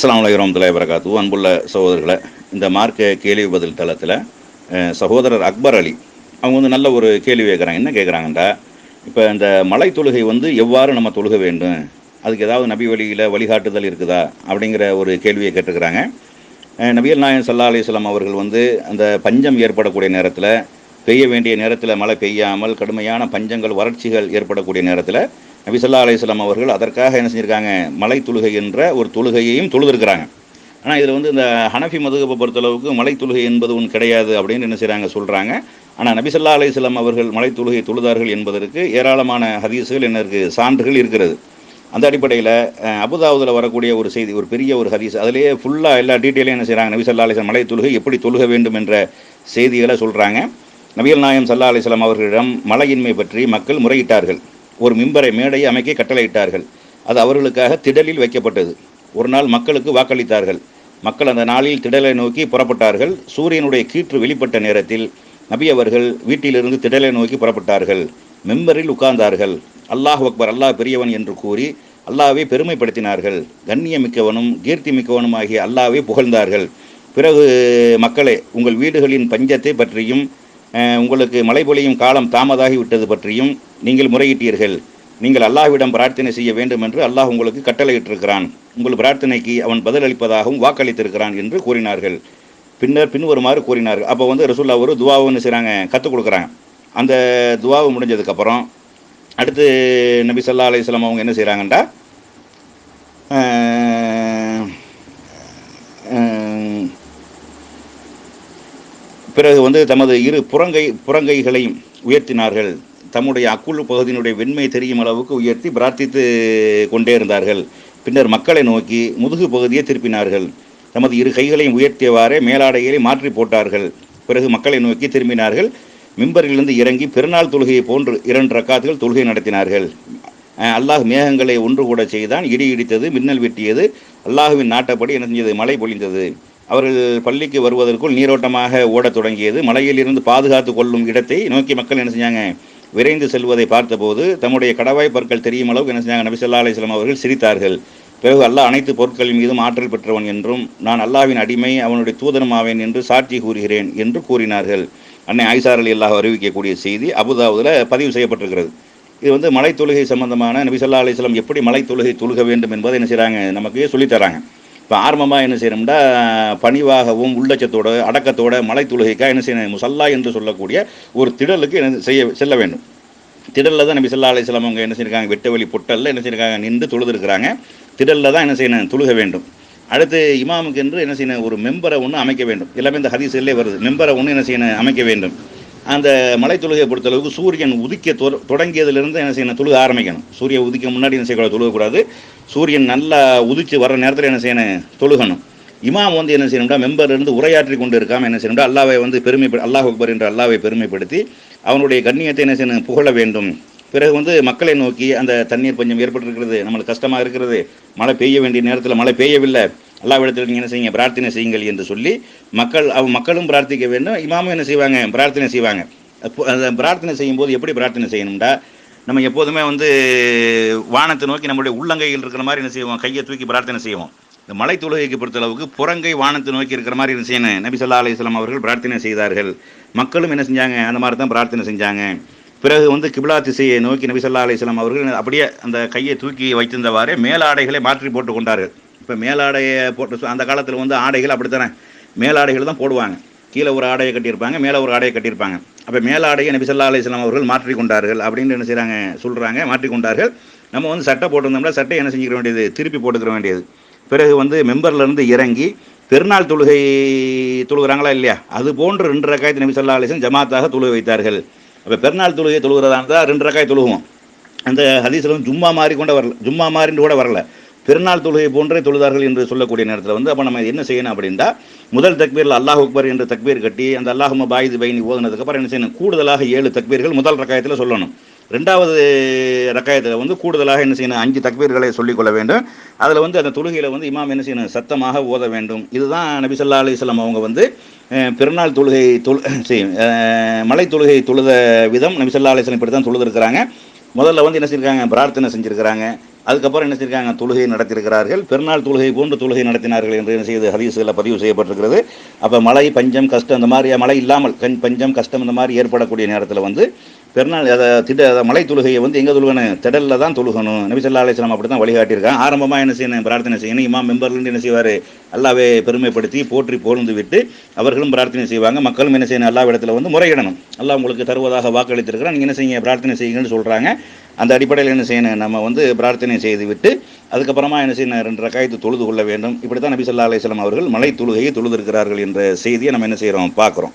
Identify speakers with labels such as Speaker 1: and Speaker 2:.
Speaker 1: அஸ்லாம் வலைக்கம் வரமத்துல்லாஹி வரகாத்து அன்புள்ள சகோதரர்களை இந்த மார்க்க கேள்வி பதில் தளத்தில் சகோதரர் அக்பர் அலி அவங்க வந்து நல்ல ஒரு கேள்வி கேட்குறாங்க என்ன கேட்குறாங்கன்றா இப்போ இந்த மலை தொழுகை வந்து எவ்வாறு நம்ம தொழுக வேண்டும்? அதுக்கு ஏதாவது நபி வழியில் வழிகாட்டுதல் இருக்குதா? அப்படிங்கிற ஒரு கேள்வியை கேட்டிருக்கிறாங்க நபியல் நாயன் சல்லா அலிஸ்லாம் அவர்கள் வந்து அந்த பஞ்சம் ஏற்படக்கூடிய நேரத்தில் பெய்ய வேண்டிய நேரத்தில் மழை பெய்யாமல் கடுமையான பஞ்சங்கள் வறட்சிகள் ஏற்படக்கூடிய நேரத்தில் நபிசல்லா அலையம் அவர்கள் அதற்காக என்ன செஞ்சிருக்காங்க? மலை தொழுகை என்ற ஒரு தொழுகையையும் தொழுதிருக்கிறாங்க. ஆனால் இதில் வந்து இந்த ஹனஃபி மதுகப்பை பொறுத்தளவுக்கு மலை தொழுகை என்பது ஒன்று கிடையாது அப்படின்னு என்ன செய்கிறாங்க சொல்கிறாங்க ஆனால் நபிசல்லா அலையம் அவர்கள் மலை தொழுகை தொழுதார்கள் என்பதற்கு ஏராளமான ஹதீஸுகள் என்ன இருக்குது சான்றுகள் இருக்கிறது. அந்த அடிப்படையில் அபுதாவுதில் வரக்கூடிய ஒரு செய்தி ஒரு பெரிய ஒரு ஹதீஸ் அதிலேயே ஃபுல்லாக எல்லா டீட்டெயிலையும் என்ன செய்கிறாங்க நபி ஸல்லல்லாஹு மலை தொழுகை எப்படி தொழுக வேண்டும் என்ற செய்திகளை சொல்கிறாங்க நபிகள் நாயம் சல்லா அலிஸ்லாம் அவர்களிடம் மலையின்மை பற்றி மக்கள் முறையிட்டார்கள். ஒரு மிம்பரை மேடையை அமைக்க கட்டளையிட்டார்கள். அது அவர்களுக்காக திடலில் வைக்கப்பட்டது. ஒரு நாள் மக்களுக்கு வாக்களித்தார்கள். மக்கள் அந்த நாளில் திடலை நோக்கி புறப்பட்டார்கள். சூரியனுடைய கீற்று வெளிப்பட்ட நேரத்தில் நபி அவர்கள் வீட்டிலிருந்து திடலை நோக்கி புறப்பட்டார்கள். மெம்பரில் உட்கார்ந்தார்கள். அல்லாஹ் அக்பர் அல்லாஹ் பெரியவன் என்று கூறி அல்லாஹ்வை பெருமைப்படுத்தினார்கள். கண்ணியமிக்கவனும் கீர்த்தி மிக்கவனும் ஆகிய அல்லாஹ்வை புகழ்ந்தார்கள். பிறகு மக்களே உங்கள் வீடுகளின் பஞ்சத்தை பற்றியும் உங்களுக்கு மழை பொழியும் காலம் தாமதாகி விட்டது பற்றியும் நீங்கள் முறையிட்டீர்கள் நீங்கள் அல்லாஹ்விடம் பிரார்த்தனை செய்ய வேண்டும் என்று அல்லாஹ் உங்களுக்கு கட்டளையிட்டிருக்கிறான் உங்கள் பிரார்த்தனைக்கு அவன் பதிலளிப்பதாகவும் வாக்களித்திருக்கிறான் என்று கூறினார்கள் பின்னர் பின்வருமாறு கூறினார்கள் அப்போ வந்து ரசூல்லா ஒரு துவாவுன்னு செய்கிறாங்க கற்றுக் கொடுக்குறாங்க அந்த துவாவு முடிஞ்சதுக்கப்புறம் அடுத்து நபி சல்லா அலையம் அவங்க என்ன செய்கிறாங்கண்டா பிறகு வந்து தமது இரு புறங்கை புறங்கைகளையும் உயர்த்தினார்கள் தம்முடைய அக்குள் பகுதியினுடைய வெண்மை தெரியும் அளவுக்கு உயர்த்தி பிரார்த்தித்து கொண்டே இருந்தார்கள். பின்னர் மக்களை நோக்கி முதுகு பகுதியை திருப்பினார்கள். தமது இரு கைகளையும் உயர்த்தியவாறே மேலாடைகளை மாற்றி போட்டார்கள். பிறகு மக்களை நோக்கி திரும்பினார்கள். மிம்பரிலிருந்து இறங்கி பெருநாள் தொழுகையை போன்று இரண்டு ரக்காத்துகள் தொழுகை நடத்தினார்கள். அல்லாஹ் மேகங்களை ஒன்று கூட செய்தான். இடி இடித்தது மின்னல் வெட்டியது. அல்லாஹுவின் நாட்டப்படி என்ன செஞ்சது மழை பொழிந்தது. அவர்கள் பள்ளிக்கு வருவதற்குள் நீரோட்டமாக ஓடத் தொடங்கியது. மலையிலிருந்து பாதுகாத்து கொள்ளும் இடத்தை நோக்கி மக்கள் என்ன செஞ்சாங்க? விரைந்து செல்வதை பார்த்தபோது தம்முடைய கடவாய் பற்கள் தெரியும் அளவுக்கு என்ன செஞ்சாங்க? நபி ஸல்லல்லாஹு அவர்கள் சிரித்தார்கள். பிறகு அல்லாஹ் அனைத்து பொருட்களின் மீதும் ஆற்றல் பெற்றவன் என்றும் நான் அல்லாஹ்வின் அடிமை அவனுடைய தூதனும் ஆவேன் என்று சாட்சி கூறுகிறேன் என்று கூறினார்கள். அன்னை ஐசார் அலி அல்லாஹ் அறிவிக்கக்கூடிய செய்தி அபுதாபுதில் பதிவு செய்யப்பட்டிருக்கிறது. இது வந்து மலை தொழுகை சம்பந்தமான நபி ஸல்லல்லாஹு எப்படி மலை தொழுகை தொழுக வேண்டும் என்பதை என்ன செய்கிறாங்க நமக்கு சொல்லித் தராங்க இப்போ ஆரம்பமாக என்ன செய்யணும்னா பணிவாகவும் உள்ளச்சத்தோட அடக்கத்தோட மலை தொழுகைக்காக என்ன செய்யணும் முசல்லா என்று சொல்லக்கூடிய ஒரு திடலுக்கு என்ன செய்ய செல்ல வேண்டும். திடலில் தான் நபி சொல்லா அலைஹி அவங்க என்ன செய்யிருக்காங்க வெட்ட வழி பொட்டலில் என்ன செய்யிருக்காங்க நின்று தொழுதுருக்கிறாங்க. திடலில் தான் என்ன செய்யணும் தொழுக வேண்டும். அடுத்து இமாமுக்கு என்று என்ன செய்யணும் ஒரு மெம்பரை ஒன்று அமைக்க வேண்டும். எல்லாமே இந்த ஹதீஸிலே வருது. மெம்பரை ஒன்று என்ன செய்யணும் அமைக்க வேண்டும். அந்த மலை தொழுகையை பொறுத்தளவுக்கு சூரியன் உதிக்க தொ- தொடங்கியதுலேருந்து என்ன செய்யணும் தொழுக ஆரம்பிக்கணும். சூரிய உதிக்க முன்னாடி என்ன செய்யக்கூடாது தொழுகக்கூடாது. சூரியன் நல்லா உதிச்சு வர நேரத்தில் என்ன செய்யணும்? தொழுகணும். இமாம் வந்து என்ன செய்யணும்டா மெம்பர் இருந்து உரையாற்றி கொண்டு இருக்காமல் என்ன செய்யணும்டா அல்லாவை வந்து பெருமை அல்லாஹ் அக்பர் என்ற அல்லாவை பெருமைப்படுத்தி அவனுடைய கண்ணியத்தை என்ன செய்யணும்? புகழ வேண்டும். பிறகு வந்து மக்களை நோக்கி அந்த தண்ணீர் பஞ்சம் ஏற்பட்டிருக்கிறது நம்மளுக்கு கஷ்டமாக இருக்கிறது மழை பெய்ய வேண்டிய நேரத்தில் மழை பெய்யவில்லை அல்லாவிடத்தில் நீங்கள் என்ன செய்யுங்க? பிரார்த்தனை செய்யுங்கள் என்று சொல்லி மக்கள் அவ மக்களும் பிரார்த்திக்க வேண்டும். இமாமும் என்ன செய்வாங்க? பிரார்த்தனை செய்வாங்க. பிரார்த்தனை செய்யும்போது எப்படி பிரார்த்தனை செய்யணும்டா? நம்ம எப்போதுமே வந்து வானத்தை நோக்கி நம்மளுடைய உள்ளங்கையில் இருக்கிற மாதிரி என்ன செய்வோம்? கையை தூக்கி பிரார்த்தனை செய்வோம். இந்த மலை தொழுகைக்கு பொறுத்தளவுக்கு புறங்கை வானத்தை நோக்கி இருக்கிற மாதிரி என்ன செய்யணும்? நபி ஸல்லல்லாஹு அவர்கள் பிரார்த்தனை செய்தார்கள். மக்களும் என்ன செஞ்சாங்க? அந்த மாதிரி தான் பிரார்த்தனை செஞ்சாங்க. பிறகு வந்து கிபிலா திசையை நோக்கி நபி ஸல்லல்லாஹு அலைஹி அவர்கள் அப்படியே அந்த கையை தூக்கி வைத்திருந்தவாறே மேலாடைகளை மாற்றி போட்டு கொண்டார்கள். இப்போ மேலாடையை போட்டு அந்த காலத்தில் வந்து ஆடைகள் அப்படித்தானே? மேலாடைகள் தான் போடுவாங்க. கீழே ஒரு ஆடையை கட்டியிருப்பாங்க மேலே ஒரு ஆடையை கட்டியிருப்பாங்க. அப்போ மேலாடையை நபி ஸல்லல்லாஹு அலிஸ்லாம் அவர்கள் மாற்றிக்கொண்டார்கள் அப்படின்னு என்ன செய்கிறாங்க சொல்கிறாங்க மாற்றிக்கொண்டார்கள். நம்ம வந்து சட்டை போட்டிருந்தோம்னா சட்டை என்ன செஞ்சுக்க வேண்டியது? திருப்பி போட்டுக்கிற வேண்டியது. பிறகு வந்து மெம்பர்லேருந்து இறங்கி பெருநாள் தொழுகை தொழுகிறாங்களா இல்லையா? அது போன்று ரெண்டு ரக்காயத்து நபி ஸல்லல்லாஹு ஜமாத்தாக தொழுகை வைத்தார்கள். அப்போ பெருநாள் தொழுகை தொழுகிறதா இருந்தால் ரெண்டு ரக்காய் தொழுகுவோம். அந்த ஹதீஸில் வந்து ஜும்மா மாறி கூட வரல ஜும்மா மாறின்னு கூட வரல. பெருநாள் தொழுகை போன்றே தொழுதார்கள் என்று சொல்லக்கூடிய நேரத்தில் வந்து அப்போ நம்ம என்ன செய்யணும் அப்படின்னா முதல் தக்பீரில் அல்லாஹ் அக்பர் என்ற தக்பீர் கட்டி அந்த அல்லாஹும பாயிது பைனி ஓதுனதுக்கப்புறம் என்ன செய்யணும்? கூடுதலாக ஏழு தக்பீர்கள் முதல் ரக்காயத்தில் சொல்லணும். ரெண்டாவது ரக்காயத்தில் வந்து கூடுதலாக என்ன செய்யணும்? அஞ்சு தக்பீர்களை சொல்லிக்கொள்ள வேண்டும். அதில் வந்து அந்த தொழுகையில் வந்து இமாம் என்ன செய்யணும்? சத்தமாக ஓத வேண்டும். இதுதான் நபிசல்லா அலிஸ்லாம் அவங்க வந்து பெருநாள் தொழுகை தொழு செய்யும் மலை தொழுகை தொழுத விதம் நபிசல்லா அலிஸ்லாம் இப்படி தான் தொழுதுருக்கிறாங்க. முதல்ல வந்து என்ன செஞ்சுருக்காங்க? பிரார்த்தனை செஞ்சுருக்கிறாங்க. அதுக்கப்புறம் என்ன செய்யிருக்காங்க தொழுகை நடத்தியிருக்கிறார்கள். பெருநாள் தொழுகை போன்று தொழுகை நடத்தினார்கள் என்று என்ன செய்து ஹதீஸில் பதிவு செய்யப்பட்டிருக்கிறது. அப்போ மழை பஞ்சம் கஷ்டம் இந்த மாதிரி மழை இல்லாமல் கண் பஞ்சம் கஷ்டம் இந்த மாதிரி ஏற்படக்கூடிய நேரத்தில் வந்து பெருநாள் அதை திட அதை மலை தொழுகையை வந்து எங்கே தொழுகணும்? திடலில் தான் தொழுகணும். நபிசல்லா அலிஸ்லாம் அப்படி தான் வழிகாட்டியிருக்காங்க. ஆரம்பமாக என்ன செய்யணும் பிரார்த்தனை செய்யணும் இமாம் மெம்பர்லேருந்து என்ன செய்வார்? அல்லாவே பெருமைப்படுத்தி போற்றி போர்ந்து விட்டு அவர்களும் பிரார்த்தனை செய்வாங்க. மக்களும் என்ன செய்யணும்? அல்லா இடத்துல வந்து முறையிடணும். அல்லா உங்களுக்கு தருவதாக வாக்களித்திருக்கிறான். நீங்கள் என்ன செய்யுங்க? பிரார்த்தனை செய்யுங்கன்னு சொல்கிறாங்க அந்த அடிப்படையில் என்ன செய்யணும்? நம்ம வந்து பிரார்த்தனை செய்துவிட்டு அதுக்கப்புறமா என்ன செய்யணும்? ரெண்டு ரக்காயத்து தொழுது கொள்ள வேண்டும். இப்படி தான் நபி சொல்லா அலையம் அவர்கள் மலை தொழுகையை தொழுதிருக்கிறார்கள் என்ற செய்தியை நம்ம என்ன செய்கிறோம் பார்க்குறோம்.